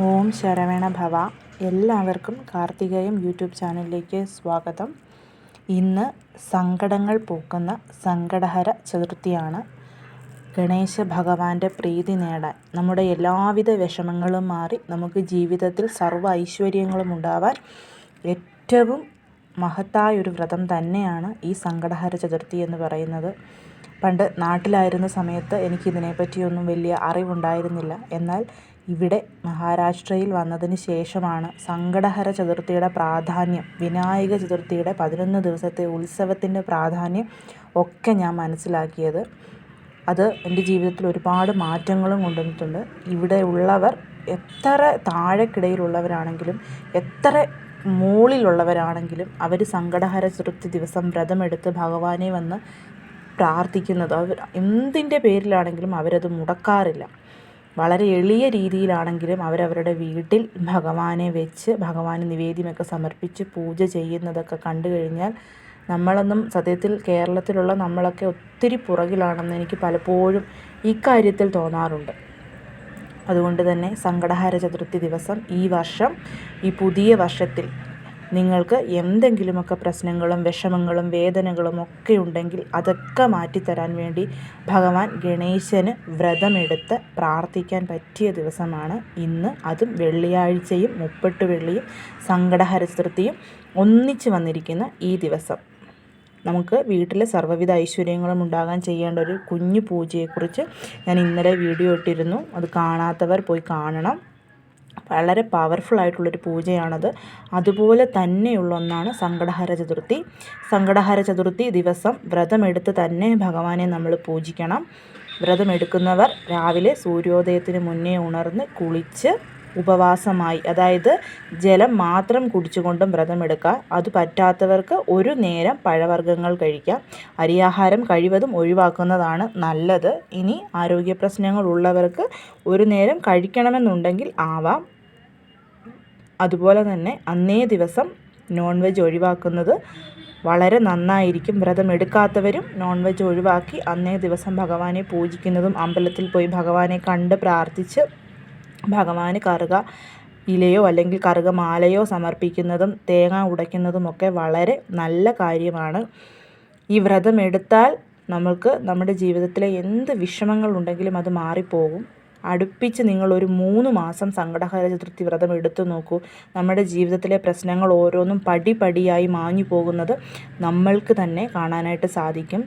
ഓം ശരവണ ഭവ. എല്ലാവർക്കും കാർത്തികേയം യൂട്യൂബ് ചാനലിലേക്ക് സ്വാഗതം. ഇന്ന് സങ്കടങ്ങൾ പോക്കുന്ന സങ്കടഹര ചതുർത്ഥിയാണ് ഗണേശ ഭഗവാന്റെ പ്രീതി നേടാൻ. നമ്മുടെ എല്ലാവിധ വിഷമങ്ങളും മാറി നമുക്ക് ജീവിതത്തിൽ സർവ ഐശ്വര്യങ്ങളും ഉണ്ടാവാൻ ഏറ്റവും മഹത്തായ ഒരു വ്രതം തന്നെയാണ് ഈ സങ്കടഹര ചതുർത്ഥി എന്ന് പറയുന്നത്. പണ്ട് നാട്ടിലായിരുന്ന സമയത്ത് എനിക്കിതിനെപ്പറ്റിയൊന്നും വലിയ അറിവുണ്ടായിരുന്നില്ല. എന്നാൽ ഇവിടെ മഹാരാഷ്ട്രയിൽ വന്നതിന് ശേഷമാണ് സങ്കടഹര ചതുർത്ഥിയുടെ പ്രാധാന്യം വിനായക ചതുർത്ഥിയുടെ പതിനൊന്ന് ദിവസത്തെ ഉത്സവത്തിന്റെ പ്രാധാന്യം ഒക്കെ ഞാൻ മനസ്സിലാക്കിയത്. അത് എന്റെ ജീവിതത്തിൽ ഒരുപാട് മാറ്റങ്ങളും കൊണ്ടുവന്നിട്ടുണ്ട്. ഇവിടെ ഉള്ളവർ എത്ര താഴെക്കിടയിലുള്ളവരാണെങ്കിലും എത്ര മുകളിലുള്ളവരാണെങ്കിലും അവർ സങ്കടഹര ചതുർത്ഥി ദിവസം വ്രതമെടുത്ത് ഭഗവാനെ വന്ന് പ്രാർത്ഥിക്കുന്നത്. അവർ എന്തിന്റെ പേരിലാണെങ്കിലും അവരത് മുടക്കാറില്ല. വളരെ എളിയ രീതിയിലാണെങ്കിലും അവരവരുടെ വീട്ടിൽ ഭഗവാനെ വെച്ച് ഭഗവാന് നിവേദ്യമൊക്കെ സമർപ്പിച്ച് പൂജ ചെയ്യുന്നതൊക്കെ കണ്ടു കഴിഞ്ഞാൽ നമ്മളൊന്നും സത്യത്തിൽ കേരളത്തിലുള്ള നമ്മളൊക്കെ ഒത്തിരി പുറകിലാണെന്ന് എനിക്ക് പലപ്പോഴും ഇക്കാര്യത്തിൽ തോന്നാറുണ്ട്. അതുകൊണ്ട് തന്നെ സങ്കടഹാര ചതുർത്ഥി ദിവസം ഈ വർഷം ഈ പുതിയ വർഷത്തിൽ നിങ്ങൾക്ക് എന്തെങ്കിലുമൊക്കെ പ്രശ്നങ്ങളും വിഷമങ്ങളും വേദനകളും ഒക്കെ ഉണ്ടെങ്കിൽ അതൊക്കെ മാറ്റിത്തരാൻ വേണ്ടി ഭഗവാൻ ഗണേശന് വ്രതമെടുത്ത് പ്രാർത്ഥിക്കാൻ പറ്റിയ ദിവസമാണ് ഇന്ന്. അതും വെള്ളിയാഴ്ചയും മുപ്പെട്ട് വെള്ളിയും സങ്കടഹര ചതുർത്ഥിയും ഒന്നിച്ച് വന്നിരിക്കുന്ന ഈ ദിവസം. നമുക്ക് വീട്ടിലെ സർവവിധ ഐശ്വര്യങ്ങളും ഉണ്ടാകാൻ ചെയ്യേണ്ട ഒരു കുഞ്ഞു പൂജയെക്കുറിച്ച് ഞാൻ ഇന്നലെ വീഡിയോ ഇട്ടിരുന്നു. അത് കാണാത്തവർ പോയി കാണണം. വളരെ പവർഫുൾ ആയിട്ടുള്ളൊരു പൂജയാണത്. അതുപോലെ തന്നെയുള്ള ഒന്നാണ് സങ്കടഹര ചതുർത്ഥി. സങ്കടഹര ചതുർത്ഥി ദിവസം വ്രതമെടുത്ത് തന്നെ ഭഗവാനെ നമ്മൾ പൂജിക്കണം. വ്രതമെടുക്കുന്നവർ രാവിലെ സൂര്യോദയത്തിന് മുന്നേ ഉണർന്ന് കുളിച്ച് ഉപവാസമായി അതായത് ജലം മാത്രം കുടിച്ചുകൊണ്ടും വ്രതമെടുക്കുക. അത് പറ്റാത്തവർക്ക് ഒരു നേരം പഴവർഗങ്ങൾ കഴിക്കാം. അരിയാഹാരം കഴിവതും ഒഴിവാക്കുന്നതാണ് നല്ലത്. ഇനി ആരോഗ്യ പ്രശ്നങ്ങൾ ഉള്ളവർക്ക് ഒരു നേരം കഴിക്കണമെന്നുണ്ടെങ്കിൽ ആവാം. അതുപോലെ തന്നെ അന്നേ ദിവസം നോൺ വെജ് ഒഴിവാക്കുന്നത് വളരെ നന്നായിരിക്കും. വ്രതം എടുക്കാത്തവരും നോൺ വെജ് ഒഴിവാക്കി അന്നേ ദിവസം ഭഗവാനെ പൂജിക്കുന്നതും അമ്പലത്തിൽ പോയി ഭഗവാനെ കണ്ട് പ്രാർത്ഥിച്ച് ഭഗവാന് കറുക ഇലയോ അല്ലെങ്കിൽ കറുക മാലയോ സമർപ്പിക്കുന്നതും തേങ്ങ ഉടയ്ക്കുന്നതുമൊക്കെ വളരെ നല്ല കാര്യമാണ്. ഈ വ്രതം എടുത്താൽ നമ്മൾക്ക് നമ്മുടെ ജീവിതത്തിലെ എന്ത് വിഷമങ്ങളുണ്ടെങ്കിലും അത് മാറിപ്പോകും. അടുപ്പിച്ച് നിങ്ങൾ ഒരു മൂന്ന് മാസം സങ്കടഹര ചതുർത്ഥി വ്രതം എടുത്തു നോക്കൂ. നമ്മുടെ ജീവിതത്തിലെ പ്രശ്നങ്ങൾ ഓരോന്നും പടിപടിയായി മാഞ്ഞു പോകുന്നത് നമ്മൾക്ക് തന്നെ കാണാനായിട്ട് സാധിക്കും.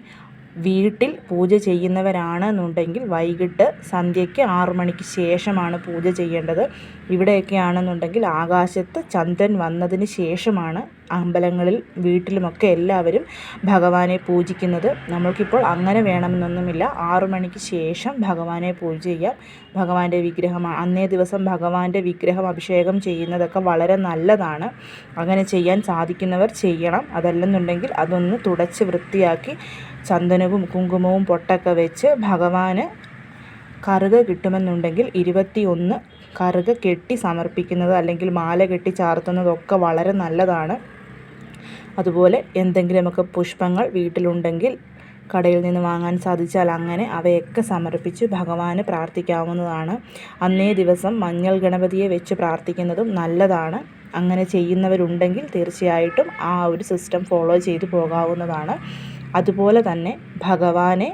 വീട്ടിൽ പൂജ ചെയ്യുന്നവരാണെന്നുണ്ടെങ്കിൽ വൈകിട്ട് സന്ധ്യയ്ക്ക് ആറു മണിക്ക് ശേഷമാണ് പൂജ ചെയ്യേണ്ടത്. ഇവിടെയൊക്കെ ആണെന്നുണ്ടെങ്കിൽ ആകാശത്ത് ചന്ദ്രൻ വന്നതിന് ശേഷമാണ് അമ്പലങ്ങളിൽ വീട്ടിലുമൊക്കെ എല്ലാവരും ഭഗവാനെ പൂജിക്കുന്നത്. നമ്മൾക്കിപ്പോൾ അങ്ങനെ വേണമെന്നൊന്നുമില്ല. ആറു മണിക്ക് ശേഷം ഭഗവാനെ പൂജ ചെയ്യാം. ഭഗവാന്റെ വിഗ്രഹം അന്നേ ദിവസം ഭഗവാന്റെ വിഗ്രഹം അഭിഷേകം ചെയ്യുന്നതൊക്കെ വളരെ നല്ലതാണ്. അങ്ങനെ ചെയ്യാൻ സാധിക്കുന്നവർ ചെയ്യണം. അതല്ലെന്നുണ്ടെങ്കിൽ അതൊന്ന് തുടച്ച് വൃത്തിയാക്കി ചന്ദനവും കുങ്കുമവും പൊട്ടൊക്കെ വെച്ച് ഭഗവാന് കറുക കിട്ടുമെന്നുണ്ടെങ്കിൽ ഇരുപത്തി ഒന്ന് കറുക കെട്ടി സമർപ്പിക്കുന്നത് അല്ലെങ്കിൽ മാല കെട്ടി ചാർത്തുന്നതൊക്കെ വളരെ നല്ലതാണ്. അതുപോലെ എന്തെങ്കിലുമൊക്കെ പുഷ്പങ്ങൾ വീട്ടിലുണ്ടെങ്കിൽ കടയിൽ നിന്ന് വാങ്ങാൻ സാധിച്ചാൽ അങ്ങനെ അവയൊക്കെ സമർപ്പിച്ച് ഭഗവാന് പ്രാർത്ഥിക്കാവുന്നതാണ്. അന്നേ ദിവസം മഞ്ഞൾ ഗണപതിയെ വെച്ച് പ്രാർത്ഥിക്കുന്നതും നല്ലതാണ്. അങ്ങനെ ചെയ്യുന്നവരുണ്ടെങ്കിൽ തീർച്ചയായിട്ടും ആ ഒരു സിസ്റ്റം ഫോളോ ചെയ്തു പോകാവുന്നതാണ്. അതുപോലെ തന്നെ ഭഗവാനെ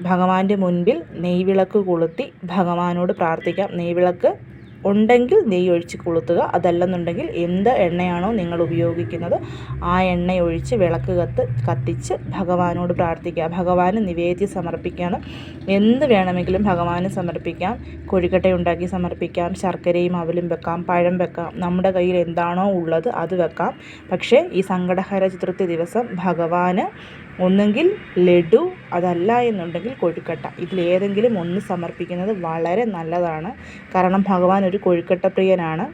ഭഗവാന്റെ മുൻപിൽ നെയ്വിളക്ക് കൊളുത്തി ഭഗവാനോട് പ്രാർത്ഥിക്കാം. നെയ്വിളക്ക് ഉണ്ടെങ്കിൽ നെയ്യ് ഒഴിച്ച് കൊളുത്തുക. അതല്ലെന്നുണ്ടെങ്കിൽ എന്ത് എണ്ണയാണോ നിങ്ങൾ ഉപയോഗിക്കുന്നത് ആ എണ്ണ ഒഴിച്ച് വിളക്ക് കത്ത് കത്തിച്ച് ഭഗവാനോട് പ്രാർത്ഥിക്കുക. ഭഗവാന് നിവേദ്യം സമർപ്പിക്കണം. എന്ത് വേണമെങ്കിലും ഭഗവാന് സമർപ്പിക്കാം. കൊഴുക്കട്ട ഉണ്ടാക്കി സമർപ്പിക്കാം. ശർക്കരയും അവലും വെക്കാം. പഴം വെക്കാം. നമ്മുടെ കയ്യിൽ എന്താണോ ഉള്ളത് അത് വെക്കാം. പക്ഷേ ഈ സങ്കടഹര ചതുർത്ഥി ദിവസം ഭഗവാന് ഒന്നുകിൽ ലഡു അതല്ല എന്നുണ്ടെങ്കിൽ കൊഴുക്കട്ട. ഇതിലേതെങ്കിലും ഒന്ന് സമർപ്പിക്കുന്നത് വളരെ നല്ലതാണ്. കാരണം ഭഗവാൻ ഒരു കൊഴുക്കട്ട പ്രിയനാണ്.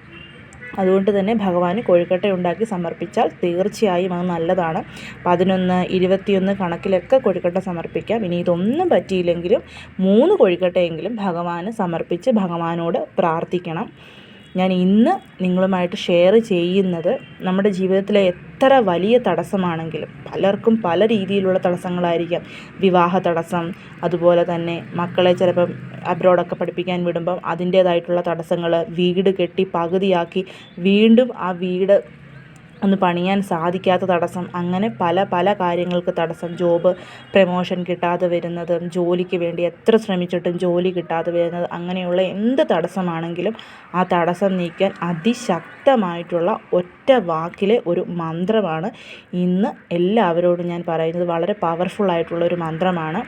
അതുകൊണ്ട് തന്നെ ഭഗവാന് കൊഴുക്കട്ട ഉണ്ടാക്കി സമർപ്പിച്ചാൽ തീർച്ചയായും അത് നല്ലതാണ്. പതിനൊന്ന് ഇരുപത്തിയൊന്ന് കണക്കിലൊക്കെ കൊഴുക്കട്ട സമർപ്പിക്കാം. ഇനി ഇതൊന്നും പറ്റിയില്ലെങ്കിലും മൂന്ന് കൊഴുക്കട്ടയെങ്കിലും ഭഗവാന് സമർപ്പിച്ച് ഭഗവാനോട് പ്രാർത്ഥിക്കണം. ഞാൻ ഇന്ന് നിങ്ങളുമായിട്ട് ഷെയർ ചെയ്യുന്നത് നമ്മുടെ ജീവിതത്തിലെ എത്ര വലിയ തടസ്സമാണെങ്കിലും പലർക്കും പല രീതിയിലുള്ള തടസ്സങ്ങളായിരിക്കാം. വിവാഹ തടസ്സം അതുപോലെ തന്നെ മക്കളെ ചിലപ്പം അബ്രോഡൊക്കെ പഠിപ്പിക്കാൻ വിടുമ്പം അതിന്റേതായിട്ടുള്ള തടസ്സങ്ങൾ വീട് കെട്ടി പകുതിയാക്കി വീണ്ടും ആ വീട് ഒന്ന് പണിയാൻ സാധിക്കാത്ത തടസ്സം. അങ്ങനെ പല പല കാര്യങ്ങൾക്ക് തടസ്സം. ജോബ് പ്രമോഷൻ കിട്ടാതെ വരുന്നത് ജോലിക്ക് വേണ്ടി എത്ര ശ്രമിച്ചിട്ടും ജോലി കിട്ടാതെ വരുന്നത് അങ്ങനെയുള്ള എന്ത് തടസ്സമാണെങ്കിലും ആ തടസ്സം നീക്കാൻ അതിശക്തമായിട്ടുള്ള ഒറ്റ വാക്കിലെ ഒരു മന്ത്രമാണ് ഇന്ന് എല്ലാവരോടും ഞാൻ പറയുന്നത്. വളരെ പവർഫുള്ളായിട്ടുള്ള ഒരു മന്ത്രമാണ്.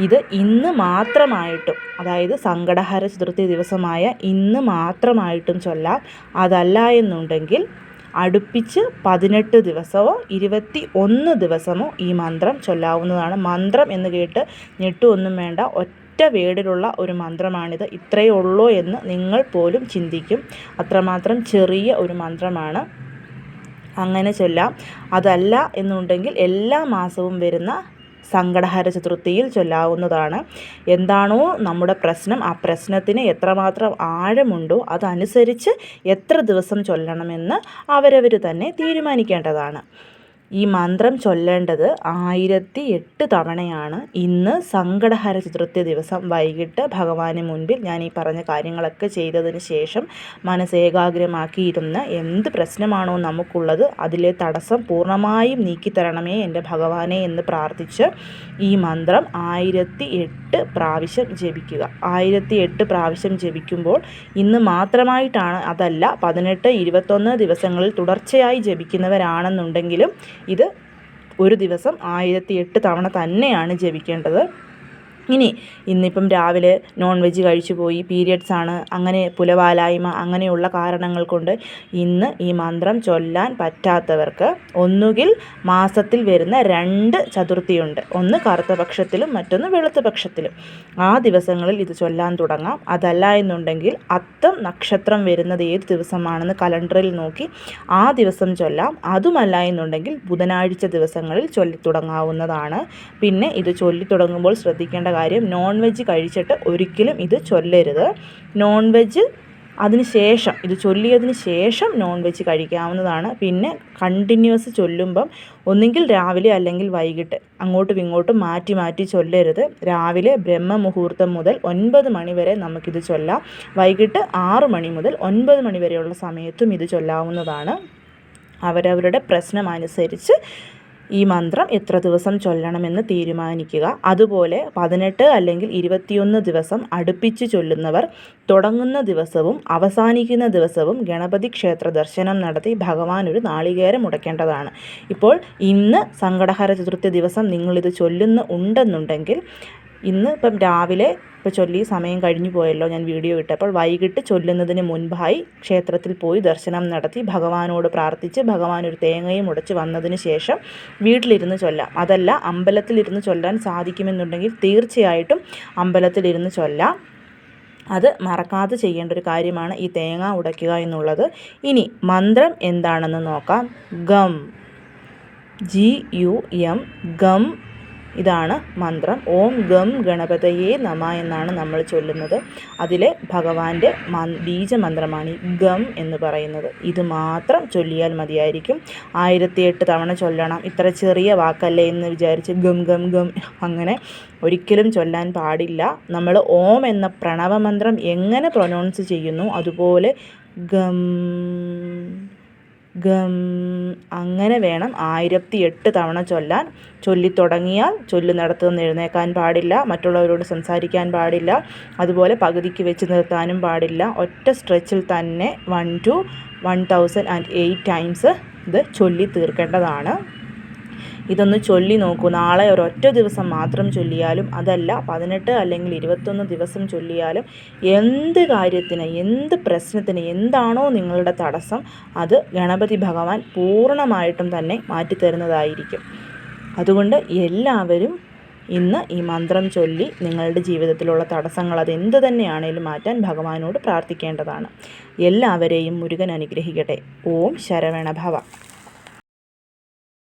ഇത് ഇന്ന് മാത്രമായിട്ടും അതായത് സങ്കടഹര ചതുർത്ഥി ദിവസമായ ഇന്ന് മാത്രമായിട്ടും ചൊല്ലാം അതല്ല എന്നുണ്ടെങ്കിൽ അടുപ്പിച്ച് പതിനെട്ട് ദിവസമോ ഇരുപത്തി ഒന്ന് ദിവസമോ ഈ മന്ത്രം ചൊല്ലാവുന്നതാണ്. മന്ത്രം എന്ന് കേട്ട് ഞെട്ടുമൊന്നും വേണ്ട. ഒറ്റ വേടിലുള്ള ഒരു മന്ത്രമാണിത്. ഇത്രയേ ഉള്ളൂ എന്ന് നിങ്ങൾ പോലും ചിന്തിക്കും. അത്രമാത്രം ചെറിയ ഒരു മന്ത്രമാണ്. അങ്ങനെ ചൊല്ലാം. അതല്ല എന്നുണ്ടെങ്കിൽ എല്ലാ മാസവും വരുന്ന സങ്കടഹര ചതുർത്ഥിയിൽ ചൊല്ലാവുന്നതാണ്. എന്താണോ നമ്മുടെ പ്രശ്നം ആ പ്രശ്നത്തിന് എത്രമാത്രം ആഴമുണ്ടോ അതനുസരിച്ച് എത്ര ദിവസം ചൊല്ലണമെന്ന് അവരവർ തന്നെ തീരുമാനിക്കേണ്ടതാണ്. ഈ മന്ത്രം ചൊല്ലേണ്ടത് ആയിരത്തി എട്ട് തവണയാണ്. ഇന്ന് സങ്കടഹര ചതുർത്ഥി ദിവസം. വൈകിട്ട് ഭഗവാന് മുൻപിൽ ഞാൻ ഈ പറഞ്ഞ കാര്യങ്ങളൊക്കെ ചെയ്തതിന് ശേഷം മനസ്സ് മനസ്സേകാഗ്രമാക്കിയിരുന്ന എന്ത് പ്രശ്നമാണോ നമുക്കുള്ളത് അതിലെ തടസ്സം പൂർണമായും നീക്കിത്തരണമേ എന്റെ ഭഗവാനെ എന്ന് പ്രാർത്ഥിച്ച് ഈ മന്ത്രം ആയിരത്തി എട്ട് പ്രാവശ്യം ജപിക്കുക. ആയിരത്തി എട്ട് പ്രാവശ്യം ജപിക്കുമ്പോൾ ഇന്ന് മാത്രമായിട്ടാണ് അതല്ല പതിനെട്ട് ഇരുപത്തൊന്ന് ദിവസങ്ങളിൽ തുടർച്ചയായി ജപിക്കുന്നവരാണെന്നുണ്ടെങ്കിലും ഇത് ഒരു ദിവസം ആയിരത്തി എട്ട് തവണ തന്നെയാണ് ജപിക്കേണ്ടത്. ഇനി ഇന്നിപ്പം രാവിലെ നോൺ വെജ് കഴിച്ചു പോയി പീരിയഡ്സ് ആണ്. അങ്ങനെ പുലവാലായ്മ അങ്ങനെയുള്ള കാരണങ്ങൾ കൊണ്ട് ഇന്ന് ഈ മന്ത്രം ചൊല്ലാൻ പറ്റാത്തവർക്ക് ഒന്നുകിൽ മാസത്തിൽ വരുന്ന രണ്ട് ചതുർത്ഥിയുണ്ട്. ഒന്ന് കറുത്ത പക്ഷത്തിലും മറ്റൊന്ന് വെളുത്ത പക്ഷത്തിലും. ആ ദിവസങ്ങളിൽ ഇത് ചൊല്ലാൻ തുടങ്ങാം. അതല്ല എന്നുണ്ടെങ്കിൽ അത്തം നക്ഷത്രം വരുന്നത് ഏത് ദിവസമാണെന്ന് കലണ്ടറിൽ നോക്കി ആ ദിവസം ചൊല്ലാം. അതുമല്ല എന്നുണ്ടെങ്കിൽ ബുധനാഴ്ച ദിവസങ്ങളിൽ ചൊല്ലി തുടങ്ങാവുന്നതാണ് പിന്നെ ഇത് ചൊല്ലി തുടങ്ങുമ്പോൾ ശ്രദ്ധിക്കേണ്ട കാര്യം നോൺ വെജ് കഴിച്ചിട്ട് ഒരിക്കലും ഇത് ചൊല്ലരുത്. നോൺ വെജ് അതിന് ശേഷം ഇത് ചൊല്ലിയതിന് ശേഷം നോൺ വെജ് കഴിക്കാവുന്നതാണ്. പിന്നെ കണ്ടിന്യൂസ് ചൊല്ലുമ്പം ഒന്നുകിൽ രാവിലെ അല്ലെങ്കിൽ വൈകിട്ട് അങ്ങോട്ടും ഇങ്ങോട്ടും മാറ്റി മാറ്റി ചൊല്ലരുത്. രാവിലെ ബ്രഹ്മ മുഹൂർത്തം മുതൽ ഒൻപത് മണി വരെ നമുക്കിത് ചൊല്ലാം. വൈകിട്ട് ആറ് മണി മുതൽ ഒൻപത് മണി വരെയുള്ള സമയത്തും ഇത് ചൊല്ലാവുന്നതാണ്. അവരവരുടെ പ്രശ്നമനുസരിച്ച് ഈ മന്ത്രം എത്ര ദിവസം ചൊല്ലണമെന്ന് തീരുമാനിക്കുക. അതുപോലെ പതിനെട്ട് അല്ലെങ്കിൽ ഇരുപത്തിയൊന്ന് ദിവസം അടുപ്പിച്ച് ചൊല്ലുന്നവർ തുടങ്ങുന്ന ദിവസവും അവസാനിക്കുന്ന ദിവസവും ഗണപതി ക്ഷേത്ര ദർശനം നടത്തി ഭഗവാൻ ഒരു നാളികേരം മുടക്കേണ്ടതാണ് ഇപ്പോൾ ഇന്ന് സങ്കടഹര ചതുർത്ഥി ദിവസം നിങ്ങളിത് ചൊല്ലുന്ന ഉണ്ടെന്നുണ്ടെങ്കിൽ ഇന്ന് ഇപ്പം രാവിലെ ഇപ്പോൾ ചൊല്ലി സമയം കഴിഞ്ഞു പോയല്ലോ ഞാൻ വീഡിയോ ഇട്ടപ്പോൾ വൈകിട്ട് ചൊല്ലുന്നതിന് മുൻപായി ക്ഷേത്രത്തിൽ പോയി ദർശനം നടത്തി ഭഗവാനോട് പ്രാർത്ഥിച്ച് ഭഗവാൻ ഒരു തേങ്ങയും ഉടച്ച് വന്നതിന് ശേഷം വീട്ടിലിരുന്ന് ചൊല്ലാം. അതല്ല അമ്പലത്തിലിരുന്ന് ചൊല്ലാൻ സാധിക്കുമെന്നുണ്ടെങ്കിൽ തീർച്ചയായിട്ടും അമ്പലത്തിലിരുന്ന് ചൊല്ലാം. അത് മറക്കാതെ ചെയ്യേണ്ട ഒരു കാര്യമാണ് ഈ തേങ്ങ ഉടയ്ക്കുക എന്നുള്ളത്. ഇനി മന്ത്രം എന്താണെന്ന് നോക്കാം. Gum. G U M. Gum ഇതാണ് മന്ത്രം. ഓം ഗം ഗണപതയെ നമ എന്നാണ് നമ്മൾ ചൊല്ലുന്നത്. അതിലെ ഭഗവാന്റെ ബീജമന്ത്രമാണ് ഗം എന്ന് പറയുന്നത്. ഇത് മാത്രം ചൊല്ലിയാൽ മതിയായിരിക്കും. ആയിരത്തി എട്ട് തവണ ചൊല്ലണം. ഇത്ര ചെറിയ വാക്കല്ലേ എന്ന് വിചാരിച്ച് ഗം ഗം ഗം അങ്ങനെ ഒരിക്കലും ചൊല്ലാൻ പാടില്ല. നമ്മൾ ഓം എന്ന പ്രണവമന്ത്രം എങ്ങനെ പ്രൊനൗൺസ് ചെയ്യുന്നു? അതുപോലെ ഗം ഗം അങ്ങനെ വേണം ആയിരത്തി എട്ട് തവണ ചൊല്ലാൻ. ചൊല്ലിത്തുടങ്ങിയാൽ ചൊല്ലുന്നിടത്ത് നിന്ന് എഴുന്നേക്കാൻ പാടില്ല മറ്റുള്ളവരോട് സംസാരിക്കാൻ പാടില്ല അതുപോലെ പകുതിക്ക് വെച്ച് നിർത്താനും പാടില്ല. ഒറ്റ സ്ട്രെച്ചിൽ തന്നെ one two one thousand and eight times ഇത് ചൊല്ലി തീർക്കേണ്ടതാണ് ഇതൊന്ന് ചൊല്ലി നോക്കൂ. നാളെ ഒരൊറ്റ ദിവസം മാത്രം ചൊല്ലിയാലും അതല്ല പതിനെട്ട് അല്ലെങ്കിൽ ഇരുപത്തൊന്ന് ദിവസം ചൊല്ലിയാലും എന്ത് കാര്യത്തിന് എന്ത് പ്രശ്നത്തിന് എന്താണോ നിങ്ങളുടെ തടസ്സം അത് ഗണപതി ഭഗവാൻ പൂർണമായിട്ടും തന്നെ മാറ്റിത്തരുന്നതായിരിക്കും. അതുകൊണ്ട് എല്ലാവരും ഇന്ന് ഈ മന്ത്രം ചൊല്ലി നിങ്ങളുടെ ജീവിതത്തിലുള്ള തടസ്സങ്ങൾ അത് എന്ത് തന്നെയാണേലും മാറ്റാൻ ഭഗവാനോട് പ്രാർത്ഥിക്കേണ്ടതാണ്. എല്ലാവരെയും മുരുകൻ അനുഗ്രഹിക്കട്ടെ. ഓം ശരവണ ഭവ